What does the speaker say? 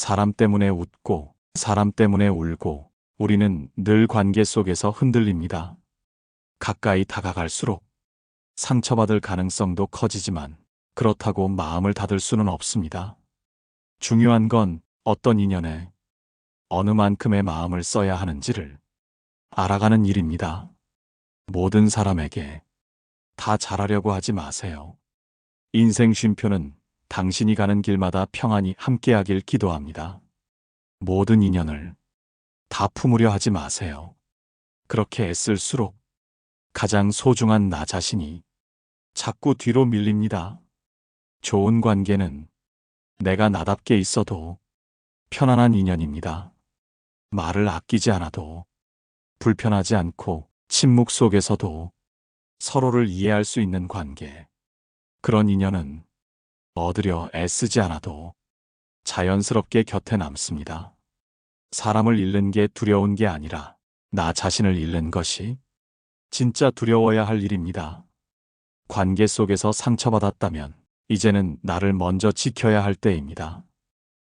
사람 때문에 웃고 사람 때문에 울고 우리는 늘 관계 속에서 흔들립니다. 가까이 다가갈수록 상처받을 가능성도 커지지만 그렇다고 마음을 닫을 수는 없습니다. 중요한 건 어떤 인연에 어느 만큼의 마음을 써야 하는지를 알아가는 일입니다. 모든 사람에게 다 잘하려고 하지 마세요. 인생 쉼표는 당신이 가는 길마다 평안히 함께하길 기도합니다. 모든 인연을 다 품으려 하지 마세요. 그렇게 애쓸수록 가장 소중한 나 자신이 자꾸 뒤로 밀립니다. 좋은 관계는 내가 나답게 있어도 편안한 인연입니다. 말을 아끼지 않아도 불편하지 않고 침묵 속에서도 서로를 이해할 수 있는 관계. 그런 인연은 얻으려 애쓰지 않아도 자연스럽게 곁에 남습니다. 사람을 잃는 게 두려운 게 아니라 나 자신을 잃는 것이 진짜 두려워야 할 일입니다. 관계 속에서 상처받았다면 이제는 나를 먼저 지켜야 할 때입니다.